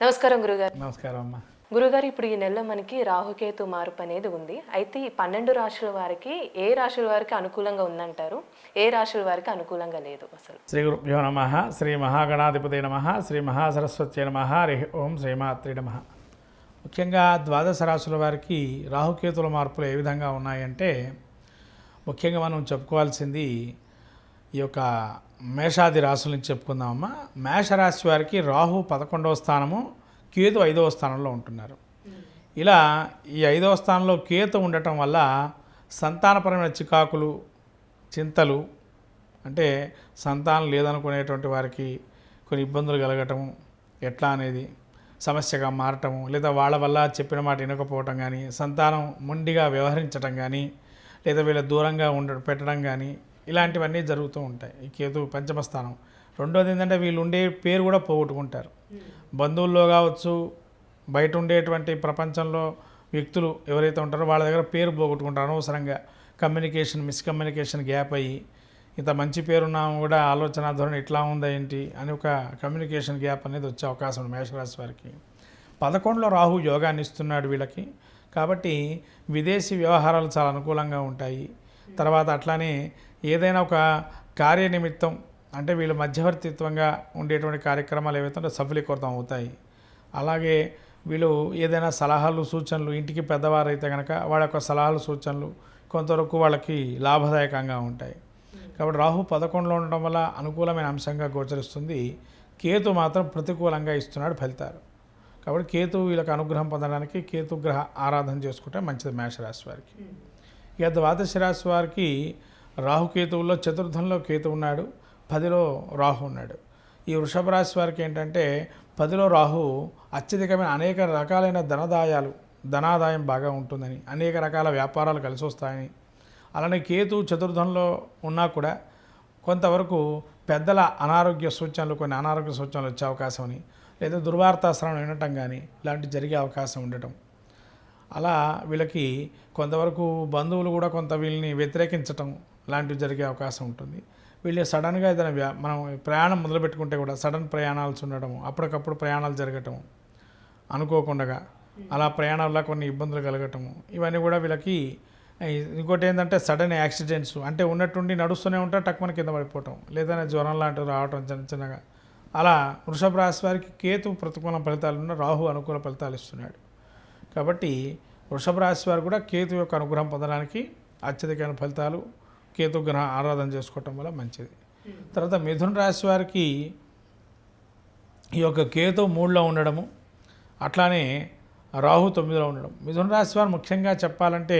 నమస్కారం గురుగారు. నమస్కారం అమ్మా. గురుగారు ఇప్పుడు ఈ నెలలో మనకి రాహుకేతు మార్పు అనేది ఉంది. అయితే ఈ పన్నెండు రాశుల వారికి ఏ రాశుల వారికి అనుకూలంగా ఉందంటారు? ఏ రాశుల వారికి అనుకూలంగా లేదు అసలు? శ్రీ గురుభ్యో నమ శ్రీ మహాగణాధిపతి నమ శ్రీ మహాసరస్వతి నమ హరి ఓం శ్రీమాత్రి నమ. ముఖ్యంగా ద్వాదశ రాశుల వారికి రాహుకేతుల మార్పులు ఏ విధంగా ఉన్నాయంటే ముఖ్యంగా మనం చెప్పుకోవాల్సింది ఈ యొక్క మేషాది రాశుల నుంచి చెప్పుకుందామమ్మా. మేషరాశి వారికి రాహు పదకొండవ స్థానము కేతు ఐదవ స్థానంలో ఉంటున్నారు. ఇలా ఈ ఐదవ స్థానంలో కేతు ఉండటం వల్ల సంతానపరమైన చికాకులు చింతలు అంటే సంతానం లేదనుకునేటువంటి వారికి కొన్ని ఇబ్బందులు కలగటము ఎట్లా అనేది సమస్యగా మారటము లేదా వాళ్ళ వల్ల చెప్పిన మాట వినకపోవటం కానీ సంతానం మొండిగా వ్యవహరించటం కానీ లేదా వీళ్ళ దూరంగా ఉండ పెట్టడం కానీ ఇలాంటివన్నీ జరుగుతూ ఉంటాయి. ఈ కేతు పంచమ స్థానం. రెండోది ఏంటంటే వీళ్ళు ఉండే పేరు కూడా పోగొట్టుకుంటారు. బంధువుల్లో కావచ్చు బయట ఉండేటువంటి ప్రపంచంలో వ్యక్తులు ఎవరైతే ఉంటారో వాళ్ళ దగ్గర పేరు పోగొట్టుకుంటారు అనవసరంగా. కమ్యూనికేషన్ మిస్కమ్యూనికేషన్ గ్యాప్ అయ్యి ఇంత మంచి పేరున్నాము కూడా ఆలోచన ధోరణి ఇట్లా ఉందా ఏంటి అని ఒక కమ్యూనికేషన్ గ్యాప్ అనేది వచ్చే అవకాశం ఉంది మేషరాశి వారికి. పదకొండులో రాహు యోగాన్ని ఇస్తున్నాడు వీళ్ళకి. కాబట్టి విదేశీ వ్యవహారాలు చాలా అనుకూలంగా ఉంటాయి. తర్వాత అట్లానే ఏదైనా ఒక కార్యనిమిత్తం అంటే వీళ్ళు మధ్యవర్తిత్వంగా ఉండేటువంటి కార్యక్రమాలు ఏవైతే ఉంటే సఫలీకృతం అవుతాయి. అలాగే వీళ్ళు ఏదైనా సలహాలు సూచనలు ఇంటికి పెద్దవారైతే కనుక వాళ్ళ యొక్క సలహాలు సూచనలు కొంతవరకు వాళ్ళకి లాభదాయకంగా ఉంటాయి. కాబట్టి రాహు పదకొండులో ఉండడం వల్ల అనుకూలమైన అంశంగా గోచరిస్తుంది. కేతు మాత్రం ప్రతికూలంగా ఇస్తున్నాడు ఫలితాలు. కాబట్టి కేతు వీళ్ళకి అనుగ్రహం పొందడానికి కేతు గ్రహ ఆరాధన చేసుకుంటే మంచిది మేషరాశి వారికి. ఇక ద్వాదశ రాశి వారికి రాహుకేతువుల్లో చతుర్థంలో కేతు ఉన్నాడు పదిలో రాహు ఉన్నాడు. ఈ వృషభ రాశి వారికి ఏంటంటే పదిలో రాహు అత్యధికమైన అనేక రకాలైన ధనదాయాలు ధనాదాయం బాగా ఉంటుందని అనేక రకాల వ్యాపారాలు కలిసి వస్తాయని. అలానే కేతు చతుర్థంలో ఉన్నా కూడా కొంతవరకు పెద్దల అనారోగ్య సూచనలు కొన్ని అనారోగ్య సూచనలు వచ్చే అవకాశం అని లేదా దుర్వార్తాశ్రమం వినటం కానీ ఇలాంటివి జరిగే అవకాశం ఉండటం. అలా వీళ్ళకి కొంతవరకు బంధువులు కూడా కొంత వీళ్ళని వ్యతిరేకించటం లాంటివి జరిగే అవకాశం ఉంటుంది. వీళ్ళు సడన్గా ఏదైనా వ్యా మనం ప్రయాణం మొదలుపెట్టుకుంటే కూడా సడన్ ప్రయాణాలు ఉండడం అప్పటికప్పుడు ప్రయాణాలు జరగటం అనుకోకుండా అలా ప్రయాణంలో కొన్ని ఇబ్బందులు కలగటము ఇవన్నీ కూడా వీళ్ళకి ఇంకోటి ఏంటంటే సడన్ యాక్సిడెంట్స్ అంటే ఉన్నట్టుండి నడుస్తూనే ఉంటే టక్కుమని కింద పడిపోవటం లేదా జ్వరం లాంటివి రావటం చిన్న చిన్నగా. అలా వృషభ రాశి వారికి కేతు ప్రతికూల ఫలితాలు ఉన్న రాహు అనుకూల ఫలితాలు ఇస్తున్నాడు. కాబట్టి వృషభ రాశి వారు కూడా కేతు యొక్క అనుగ్రహం పొందడానికి అత్యధికమైన ఫలితాలు కేతు గ్రహ ఆరాధన చేసుకోవటం వల్ల మంచిది. తర్వాత మిథున రాశి వారికి ఈ యొక్క కేతు మూడులో ఉండడము అట్లానే రాహు తొమ్మిదిలో ఉండడం. మిథున రాశి వారు ముఖ్యంగా చెప్పాలంటే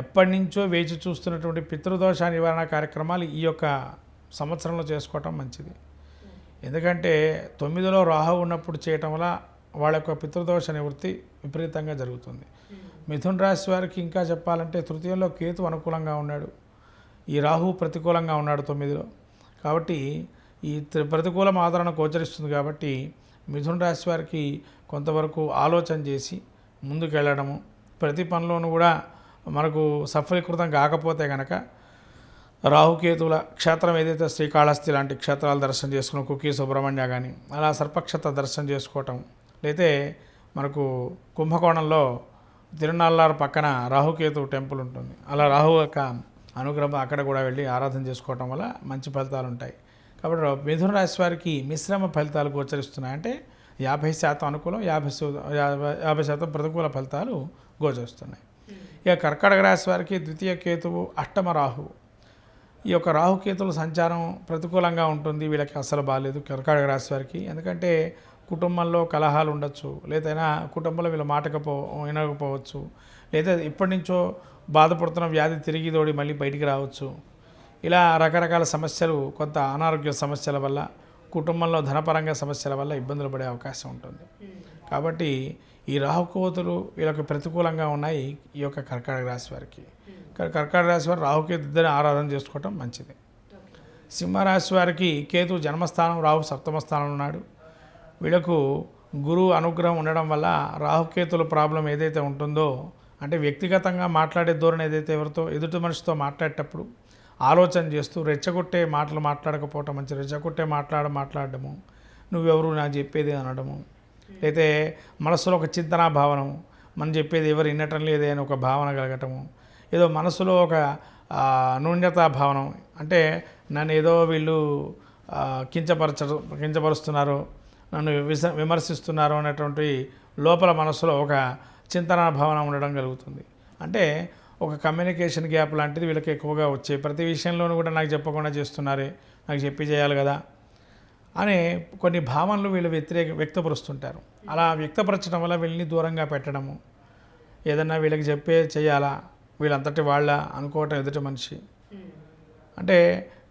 ఎప్పటి నుంచో వేచి చూస్తున్నటువంటి పితృదోష నివారణ కార్యక్రమాలు ఈ యొక్క సంవత్సరంలో చేసుకోవటం మంచిది. ఎందుకంటే తొమ్మిదిలో రాహు ఉన్నప్పుడు చేయటం వల్ల వాళ్ళ యొక్క పితృదోష నివృత్తి విపరీతంగా జరుగుతుంది. మిథున రాశి వారికి ఇంకా చెప్పాలంటే తృతీయంలో కేతు అనుకూలంగా ఉన్నాడు. ఈ రాహు ప్రతికూలంగా ఉన్నాడు తొమ్మిదిలో. కాబట్టి ఈ ప్రతికూలం ఆదరణ గోచరిస్తుంది కాబట్టి మిథున రాశి వారికి కొంతవరకు ఆలోచన చేసి ముందుకు వెళ్ళడము ప్రతి పనిలోనూ కూడా మనకు సఫలీకృతం కాకపోతే కనుక రాహుకేతువుల క్షేత్రం ఏదైతే శ్రీకాళహస్తి లాంటి క్షేత్రాలు దర్శనం చేసుకున్న కుకీ సుబ్రహ్మణ్య కానీ అలా సర్పక్షేత్ర దర్శనం చేసుకోవటం లేతే మనకు కుంభకోణంలో తిరునాళ్ళారు పక్కన రాహుకేతు టెంపుల్ ఉంటుంది. అలా రాహు యొక్క అనుగ్రహం అక్కడ కూడా వెళ్ళి ఆరాధన చేసుకోవటం వల్ల మంచి ఫలితాలు ఉంటాయి. కాబట్టి మిథున రాశి వారికి మిశ్రమ ఫలితాలు గోచరిస్తున్నాయంటే యాభై శాతం అనుకూలం యాభై యాభై యాభై శాతం ప్రతికూల ఫలితాలు గోచరిస్తున్నాయి. ఇక కర్కటక రాశి వారికి ద్వితీయ కేతువు అష్టమ రాహువు ఈ యొక్క రాహుకేతుల సంచారం ప్రతికూలంగా ఉంటుంది. వీళ్ళకి అస్సలు బాగాలేదు కర్కాటక రాశి వారికి. ఎందుకంటే కుటుంబంలో కలహాలు ఉండొచ్చు లేదైనా కుటుంబంలో వీళ్ళ మాటకపో వినకపోవచ్చు లేదా ఇప్పటి నుంచో బాధపడుతున్న వ్యాధి తిరిగి తోడి మళ్ళీ బయటికి రావచ్చు. ఇలా రకరకాల సమస్యలు కొంత అనారోగ్య సమస్యల వల్ల కుటుంబంలో ధనపరంగా సమస్యల వల్ల ఇబ్బందులు పడే అవకాశం ఉంటుంది. కాబట్టి ఈ రాహుకోతులు వీళ్ళకి ప్రతికూలంగా ఉన్నాయి ఈ యొక్క కర్కాటక రాశి వారికి. కర్కాటక రాశి వారు రాహుకేతు ఇద్దరిని ఆరాధన చేసుకోవటం మంచిది. సింహరాశి వారికి కేతు జన్మస్థానం రాహు సప్తమ స్థానంలో ఉన్నాడు. వీళ్ళకు గురువు అనుగ్రహం ఉండడం వల్ల రాహుకేతుల ప్రాబ్లం ఏదైతే ఉంటుందో అంటే వ్యక్తిగతంగా మాట్లాడే ధోరణి ఏదైతే ఎవరితో ఎదుటి మనిషితో మాట్లాడేటప్పుడు ఆలోచన చేస్తూ రెచ్చగొట్టే మాటలు మాట్లాడకపోవటం మంచి రెచ్చగొట్టే మాట్లాడ మాట్లాడడము నువ్వెవరు నా చెప్పేది అనడము. అయితే మనసులో ఒక చింతనా భావనం మనం చెప్పేది ఎవరు వినటం లేదే అని ఒక భావన కలగటము. ఏదో మనసులో ఒక నూన్యతా భావనం అంటే నన్ను ఏదో వీళ్ళు కించపరచ కించపరుస్తున్నారు నన్ను విస విమర్శిస్తున్నారు అనేటువంటి లోపల మనసులో ఒక చింతనా భావన ఉండడం కలుగుతుంది అంటే ఒక కమ్యూనికేషన్ గ్యాప్ లాంటిది వీళ్ళకి ఎక్కువగా వచ్చే ప్రతి విషయంలోనూ కూడా నాకు చెప్పకుండా చేస్తున్నారే నాకు చెప్పి చేయాలి కదా అనే కొన్ని భావనలు వీళ్ళు వ్యతిరేక వ్యక్తపరుస్తుంటారు. అలా వ్యక్తపరచడం వల్ల వీళ్ళని దూరంగా పెట్టడము ఏదన్నా వీళ్ళకి చెప్పే చేయాలా వీళ్ళంతటి వాళ్ళ అనుకోవటం ఎదుటి మనిషి. అంటే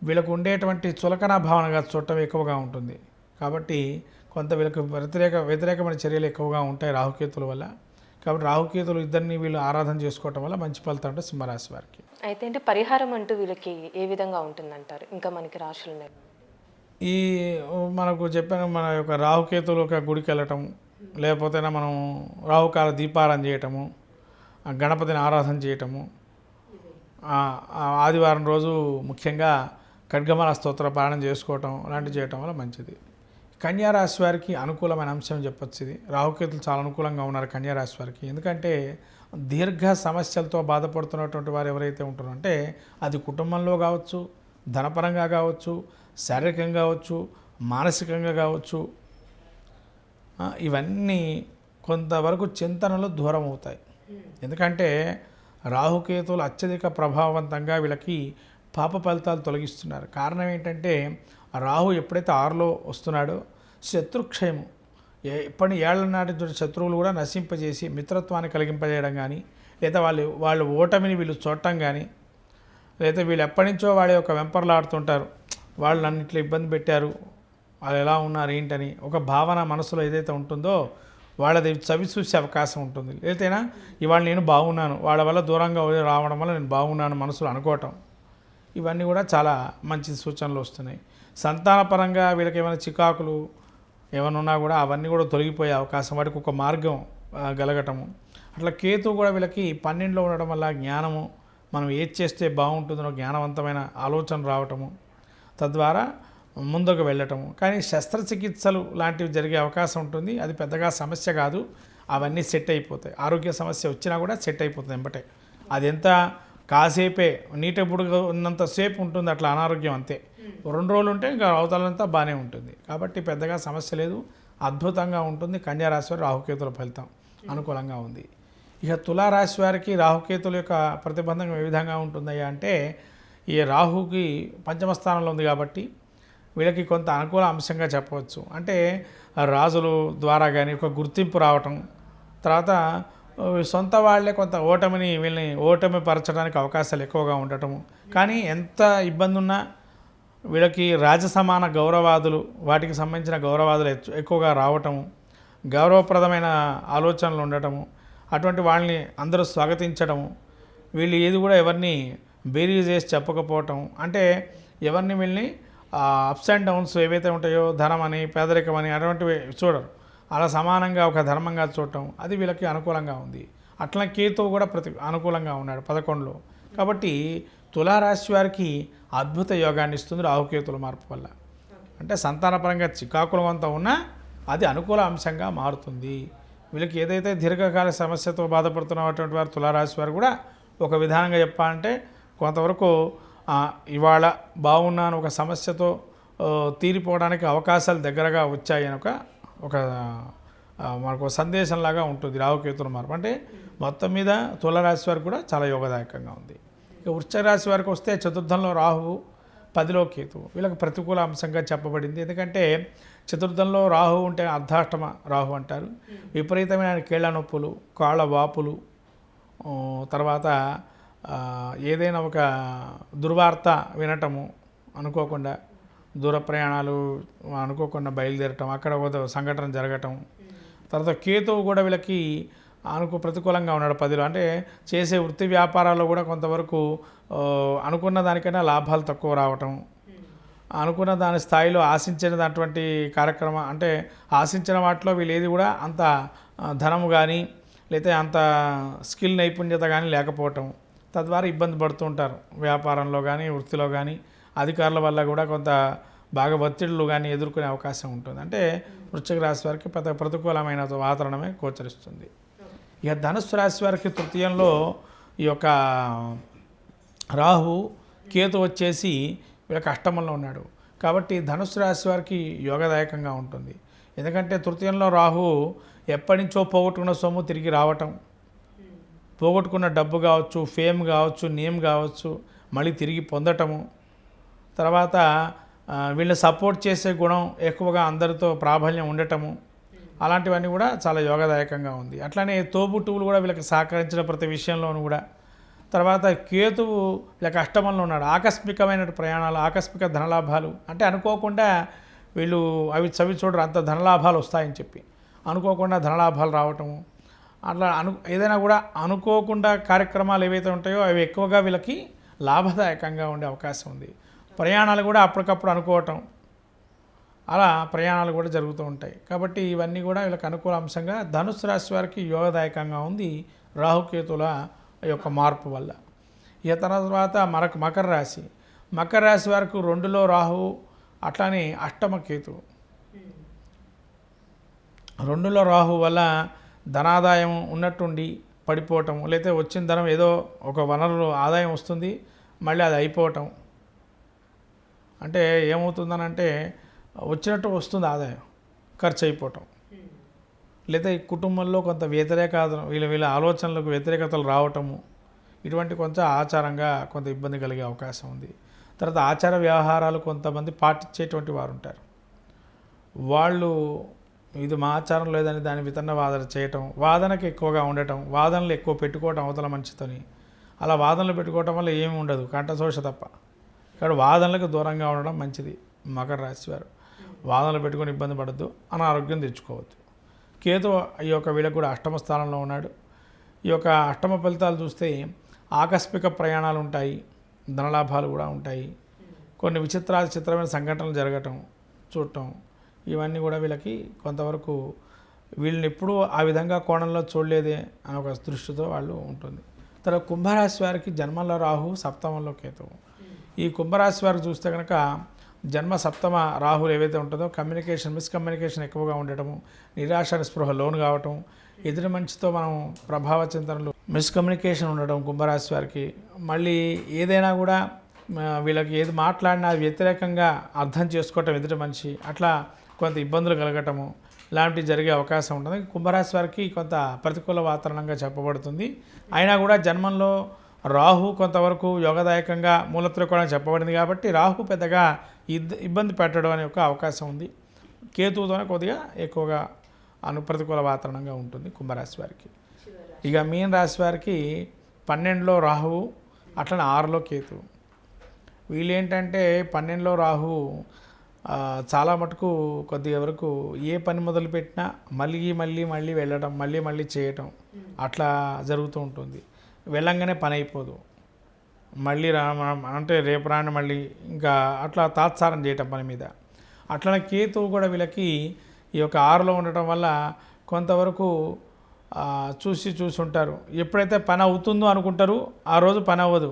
వీళ్ళకు ఉండేటువంటి చులకన భావనగా చూడటం ఎక్కువగా ఉంటుంది. కాబట్టి కొంత వీళ్ళకి వ్యతిరేక వ్యతిరేకమైన చర్యలు ఎక్కువగా ఉంటాయి రాహుకేతుల వల్ల. కాబట్టి రాహుకేతులు ఇద్దరిని వీళ్ళు ఆరాధన చేసుకోవటం వల్ల మంచి ఫలితం ఉంటుంది సింహరాశి వారికి. అయితే ఏంటి పరిహారం అంటూ వీళ్ళకి ఏ విధంగా ఉంటుందంటారు? ఇంకా మనకి రాశులు ఈ మనకు చెప్పిన మన యొక్క రాహుకేతులు ఒక గుడికి వెళ్ళటం లేకపోతే మనం రాహుకాల దీపారాధన చేయటము గణపతిని ఆరాధన చేయటము ఆదివారం రోజు ముఖ్యంగా ఖడ్గమాల స్తోత్ర పాలన చేసుకోవటం అలాంటివి చేయటం వల్ల మంచిది. కన్యారాశి వారికి అనుకూలమైన అంశం చెప్పొచ్చు ఇది. రాహుకేతులు చాలా అనుకూలంగా ఉన్నారు కన్యారాశి వారికి. ఎందుకంటే దీర్ఘ సమస్యలతో బాధపడుతున్నటువంటి వారు ఎవరైతే ఉంటారో అంటే అది కుటుంబంలో కావచ్చు ధనపరంగా కావచ్చు శారీరకంగా కావచ్చు మానసికంగా కావచ్చు ఇవన్నీ కొంతవరకు చింతనలు దూరం అవుతాయి. ఎందుకంటే రాహుకేతువులు అత్యధిక ప్రభావవంతంగా వీళ్ళకి పాప ఫలితాలు తొలగిస్తున్నారు. కారణం ఏంటంటే రాహు ఎప్పుడైతే ఆరులో వస్తున్నాడో శత్రుక్షయము. ఏ ఎప్పటి ఏళ్ళ నాటి శత్రువులు కూడా నశింపజేసి మిత్రత్వాన్ని కలిగింపజేయడం కానీ లేదా వాళ్ళు వాళ్ళ ఓటమిని వీళ్ళు చూడటం కానీ లేదా వీళ్ళు ఎప్పటి నుంచో వాళ్ళ యొక్క వెంపర్లాడుతుంటారు వాళ్ళు నన్ను ఇట్లా ఇబ్బంది పెట్టారు వాళ్ళు ఎలా ఉన్నారు ఏంటని ఒక భావన మనసులో ఏదైతే ఉంటుందో వాళ్ళది చవి చూసే అవకాశం ఉంటుంది. లేదైనా ఇవాళ నేను బాగున్నాను వాళ్ళ వల్ల దూరంగా రావడం వల్ల నేను బాగున్నాను మనసులో అనుకోవటం. ఇవన్నీ కూడా చాలా మంచి సూచనలు వస్తున్నాయి. సంతానపరంగా వీళ్ళకి ఏమైనా చికాకులు ఏమైనా ఉన్నా కూడా అవన్నీ కూడా తొలగిపోయే అవకాశం వాటికి ఒక మార్గం గలగటము. అట్లా కేతు కూడా వీళ్ళకి పన్నెండులో ఉండడం వల్ల జ్ఞానము మనం ఏది చేస్తే బాగుంటుందో జ్ఞానవంతమైన ఆలోచన రావటము తద్వారా ముందుకు వెళ్ళటము. కానీ శస్త్రచికిత్సలు లాంటివి జరిగే అవకాశం ఉంటుంది. అది పెద్దగా సమస్య కాదు. అవన్నీ సెట్ అయిపోతాయి. ఆరోగ్య సమస్య వచ్చినా కూడా సెట్ అయిపోతుంది వెంబటే అది ఎంత కాసేపే నీటప్పుడు ఉన్నంతసేపు ఉంటుంది అట్లా అనారోగ్యం అంతే. రెండు రోజులు ఉంటే ఇంకా అవతలంతా బాగానే ఉంటుంది. కాబట్టి పెద్దగా సమస్య లేదు. అద్భుతంగా ఉంటుంది. కన్యారాశి వారి రాహుకేతుల ఫలితం అనుకూలంగా ఉంది. ఇక తులారాశి వారికి రాహుకేతుల యొక్క ప్రతిబంధకం ఏ విధంగా ఉంటుందయ్యా అంటే ఈ రాహుకి పంచమ స్థానంలో ఉంది కాబట్టి వీళ్ళకి కొంత అనుకూల అంశంగా చెప్పవచ్చు. అంటే రాజులు ద్వారా కానీ ఒక గుర్తింపు రావటం తర్వాత సొంత వాళ్ళే కొంత ఓటమిని వీళ్ళని ఓటమి పరచడానికి అవకాశాలు ఎక్కువగా ఉండటము. కానీ ఎంత ఇబ్బంది ఉన్నా వీళ్ళకి రాజసమాన గౌరవాదులు వాటికి సంబంధించిన గౌరవాదులు ఎక్కువగా రావటము గౌరవప్రదమైన ఆలోచనలు ఉండటము అటువంటి వాళ్ళని అందరూ స్వాగతించడము వీళ్ళు ఏది కూడా ఎవరిని బేరీ చేసి చెప్పకపోవటం అంటే ఎవరిని వీళ్ళని అప్స్ అండ్ డౌన్స్ ఏవైతే ఉంటాయో ధనం అని పేదరికం అని అటువంటివి చూడరు. అలా సమానంగా ఒక ధర్మంగా చూడటం అది వీళ్ళకి అనుకూలంగా ఉంది. అట్లా కేతువు కూడా ప్రతి అనుకూలంగా ఉన్నాడు పదకొండులో. కాబట్టి తులారాశి వారికి అద్భుత యోగాన్ని ఇస్తుంది రాహుకేతుల మార్పు వల్ల. అంటే సంతానపరంగా చికాకులం అంతా ఉన్నా అది అనుకూల అంశంగా మారుతుంది. వీళ్ళకి ఏదైతే దీర్ఘకాల సమస్యతో బాధపడుతున్నటువంటి వారు తులారాశి వారు కూడా ఒక విధానంగా చెప్పాలంటే కొంతవరకు ఇవాళ బాగున్నాను ఒక సమస్యతో తీరిపోవడానికి అవకాశాలు దగ్గరగా వచ్చాయని ఒక ఒక మనకు ఒక సందేశంలాగా ఉంటుంది రావుకేతుల మార్పు. అంటే మొత్తం మీద తులరాశి వారికి కూడా చాలా యోగదాయకంగా ఉంది. ఇక వృశ్చిక రాశి వారికి వస్తే చతుర్థంలో రాహువు పదిలో కేతువు. వీళ్ళకి ప్రతికూల అంశంగా చెప్పబడింది. ఎందుకంటే చతుర్థంలో రాహు ఉంటే అర్ధాష్టమ రాహు అంటారు. విపరీతమైన కీళ్ళ నొప్పులు కాళ్ళ వాపులు తర్వాత ఏదైనా ఒక దుర్వార్త వినటము అనుకోకుండా దూర ప్రయాణాలు అనుకోకుండా బయలుదేరటం అక్కడ ఒక సంఘటన జరగటం. తర్వాత కేతువు కూడా వీళ్ళకి అనుకు ప్రతికూలంగా ఉన్నాడు పదిలో. అంటే చేసే వృత్తి వ్యాపారాల్లో కూడా కొంతవరకు అనుకున్న దానికన్నా లాభాలు తక్కువ రావటం. అనుకున్న దాని స్థాయిలో ఆశించిన అటువంటి కార్యక్రమం అంటే ఆశించిన వాటిలో వీళ్ళేది కూడా అంత ధనం ధనము కానీ లేకపోతే అంత స్కిల్ నైపుణ్యత కానీ లేకపోవటం. తద్వారా ఇబ్బంది పడుతూ ఉంటారు. వ్యాపారంలో కానీ వృత్తిలో కానీ అధికారుల వల్ల కూడా కొంత బాగా ఒత్తిడులు కానీ ఎదుర్కొనే అవకాశం ఉంటుంది. అంటే వృశ్చిక రాశి వారికి ప్రత ప్రతికూలమైన వాతావరణమే గోచరిస్తుంది. ఇక ధనుసు రాశి వారికి తృతీయంలో ఈ యొక్క రాహు కేతు వచ్చేసి వీళ్ళకి అష్టమంలో ఉన్నాడు. కాబట్టి ధనుసు రాశి వారికి యోగదాయకంగా ఉంటుంది. ఎందుకంటే తృతీయంలో రాహు ఎప్పటి నుంచో పోగొట్టుకున్న సొమ్ము తిరిగి రావటం పోగొట్టుకున్న డబ్బు కావచ్చు ఫేమ్ కావచ్చు నేమ్ కావచ్చు మళ్ళీ తిరిగి పొందటము తర్వాత వీళ్ళు వీళ్ళని సపోర్ట్ చేసే గుణం ఎక్కువగా అందరితో ప్రాబల్యం ఉండటము అలాంటివన్నీ కూడా చాలా యోగదాయకంగా ఉంది. అట్లానే తోబుట్టువులు కూడా వీళ్ళకి సహకరించిన ప్రతి విషయంలోనూ కూడా. తర్వాత కేతువు వీళ్ళకి అష్టమంలో ఉన్నాడు. ఆకస్మికమైన ప్రయాణాలు ఆకస్మిక ధనలాభాలు అంటే అనుకోకుండా వీళ్ళు అవి చవి చూడరు అంత ధనలాభాలు వస్తాయని చెప్పి. అనుకోకుండా ధనలాభాలు రావటము అట్లా అను ఏదైనా కూడా అనుకోకుండా కార్యక్రమాలు ఏవైతే ఉంటాయో అవి ఎక్కువగా వీళ్ళకి లాభదాయకంగా ఉండే అవకాశం ఉంది. ప్రయాణాలు కూడా అప్పటికప్పుడు అనుకోవటం. అలా ప్రయాణాలు కూడా జరుగుతూ ఉంటాయి. కాబట్టి ఇవన్నీ కూడా వీళ్ళకి అనుకూల అంశంగా ధనుసు రాశి వారికి యోగదాయకంగా ఉంది రాహుకేతుల యొక్క మార్పు వల్ల. ఇక తర్వాత మరొక మకర రాశి. మకర రాశి వారికి రెండులో రాహు అట్లానే అష్టమ కేతు. రెండులో రాహు వల్ల ధనాదాయం ఉన్నట్టుండి పడిపోవటం లేకపోతే వచ్చిన ధనం ఏదో ఒక వనరు ఆదాయం వస్తుంది మళ్ళీ అది అయిపోవటం. అంటే ఏమవుతుందనంటే వచ్చినట్టు వస్తుంది ఆదాయం ఖర్చు అయిపోవటం లేదా ఈ కుటుంబంలో కొంత వ్యతిరేక వీళ్ళ వీళ్ళ ఆలోచనలకు వ్యతిరేకతలు రావటము ఇటువంటి కొంచెం ఆచారంగా కొంత ఇబ్బంది కలిగే అవకాశం ఉంది. తర్వాత ఆచార వ్యవహారాలు కొంతమంది పాటించేటువంటి వారు ఉంటారు వాళ్ళు ఇది మా ఆచారం లేదని దాని వితన్న వాదన చేయటం వాదనకు ఎక్కువగా ఉండటం వాదనలు ఎక్కువ పెట్టుకోవటం అవతల మంచితోని అలా వాదనలు పెట్టుకోవటం వల్ల ఏమి ఉండదు కంఠశోష తప్ప. కాబట్టి వాదనలకు దూరంగా ఉండడం మంచిది మకర రాశి వారు. వాదనలు పెట్టుకొని ఇబ్బంది పడద్దు అనారోగ్యం తెచ్చుకోవద్దు. కేతు ఈ యొక్క వీళ్ళకు కూడా అష్టమ స్థానంలో ఉన్నాడు. ఈ యొక్క అష్టమ ఫలితాలు చూస్తే ఆకస్మిక ప్రయాణాలు ఉంటాయి ధనలాభాలు కూడా ఉంటాయి. కొన్ని విచిత్ర చిత్రమైన సంఘటనలు జరగటం చూడటం ఇవన్నీ కూడా వీళ్ళకి కొంతవరకు వీళ్ళని ఎప్పుడూ ఆ విధంగా కోణంలో చూడలేదే అనే ఒక దృష్టితో వాళ్ళు ఉంటుంది. తర్వాత కుంభరాశి వారికి జన్మంలో రాహు సప్తమంలో కేతువు. ఈ కుంభరాశి వారికి చూస్తే కనుక జన్మ సప్తమ రాహులు ఏవైతే ఉంటుందో కమ్యూనికేషన్ మిస్కమ్యూనికేషన్ ఎక్కువగా ఉండటము నిరాశ నిస్పృహ లోను కావటం ఎదురు మనిషితో మనం ప్రభావ చింతనలు మిస్కమ్యూనికేషన్ ఉండడం కుంభరాశి వారికి. మళ్ళీ ఏదైనా కూడా వీళ్ళకి ఏది మాట్లాడినా అది వ్యతిరేకంగా అర్థం చేసుకోవటం ఎదుటి మనిషి అట్లా కొంత ఇబ్బందులు కలగటము లాంటివి జరిగే అవకాశం ఉంటుంది. కుంభరాశి వారికి కొంత ప్రతికూల వాతావరణంగా చెప్పబడుతుంది. అయినా కూడా జన్మంలో రాహు కొంతవరకు యోగదాయకంగా మూలత్రికోణం చెప్పబడింది కాబట్టి రాహు పెద్దగా ఇద్ ఇబ్బంది పెట్టడం అనే ఒక అవకాశం ఉంది. కేతువుతోనే కొద్దిగా ఎక్కువగా అనుప్రతికూల వాతావరణంగా ఉంటుంది కుంభరాశి వారికి. ఇక మీన రాశి వారికి పన్నెండులో రాహువు అట్లనే ఆరులో కేతువు వీళ్ళు ఏంటంటే పన్నెండులో రాహు చాలా మటుకు కొద్దిగా వరకు ఏ పని మొదలుపెట్టినా మళ్ళీ మళ్ళీ మళ్ళీ వెళ్ళడం మళ్ళీ మళ్ళీ చేయటం అట్లా జరుగుతూ ఉంటుంది. వెళ్ళంగానే పని అయిపోదు. మళ్ళీ రా అంటే రేపు రాని మళ్ళీ ఇంకా అట్లా తాత్సారం చేయటం పని మీద. అట్లనే కేతువు కూడా వీళ్ళకి ఈ యొక్క ఆరులో ఉండటం వల్ల కొంతవరకు చూసి చూసి ఉంటారు ఎప్పుడైతే పని అవుతుందో అనుకుంటారు ఆ రోజు పని అవ్వదు.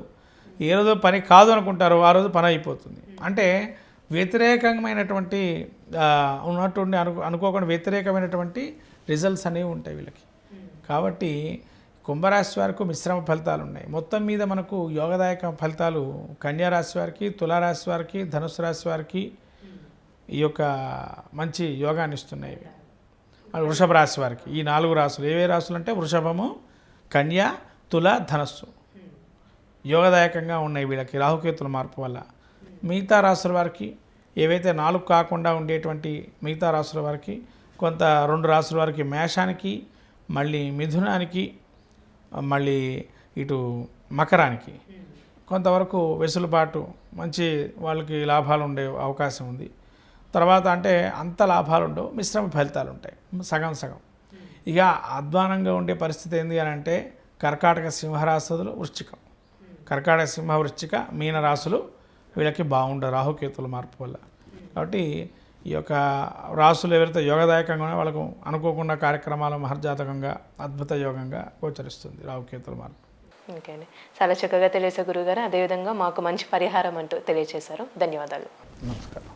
ఏ రోజు పని కాదు అనుకుంటారో ఆ రోజు పని అయిపోతుంది. అంటే వ్యతిరేకమైనటువంటి ఉన్నటువంటి అను అనుకోకుండా వ్యతిరేకమైనటువంటి రిజల్ట్స్ అనేవి ఉంటాయి వీళ్ళకి. కాబట్టి కుంభరాశి వారికి మిశ్రమ ఫలితాలు ఉన్నాయి. మొత్తం మీద మనకు యోగదాయక ఫలితాలు కన్యారాశి వారికి తులారాశి వారికి ధనుసు రాశి వారికి ఈ యొక్క మంచి యోగాన్ని ఇస్తున్నాయి వృషభ రాశి వారికి ఈ నాలుగు రాశులు ఏవే రాశులు అంటే వృషభము కన్య తుల ధనస్సు. యోగదాయకంగా ఉన్నాయి వీళ్ళకి రాహుకేతుల మార్పు వల్ల. మిగతా రాసుల వారికి ఏవైతే నాలుగు కాకుండా ఉండేటువంటి మిగతా రాసుల వారికి కొంత రెండు రాసుల వారికి మేషానికి మళ్ళీ మిథునానికి మళ్ళీ ఇటు మకరానికి. కొంతవరకు వెసులుబాటు మంచి వాళ్ళకి లాభాలు ఉండే అవకాశం ఉంది. తర్వాత అంటే అంత లాభాలు ఉండవు మిశ్రమ ఫలితాలు ఉంటాయి సగం సగం. ఇక అధ్వానంగా ఉండే పరిస్థితి ఏంది అని అంటే కర్కాటక సింహరాశులు వృశ్చికం. కర్కాటక సింహ వృశ్చిక మీన రాశులు వీళ్ళకి బాగుండదు రాహుకేతుల మార్పు వల్ల. కాబట్టి ఈ యొక్క రాసులు ఎవరైతే యోగదాయకంగా వాళ్ళకు అనుకోకుండా కార్యక్రమాలు మహర్జాతకంగా అద్భుత యోగంగా గోచరిస్తుంది రాహుకేతుల మార్పు ఓకే అండి. చాలా చక్కగా తెలియసే గురుగారు. అదేవిధంగా మాకు మంచి పరిహారం అంటూ తెలియజేశారు. ధన్యవాదాలు. నమస్కారం.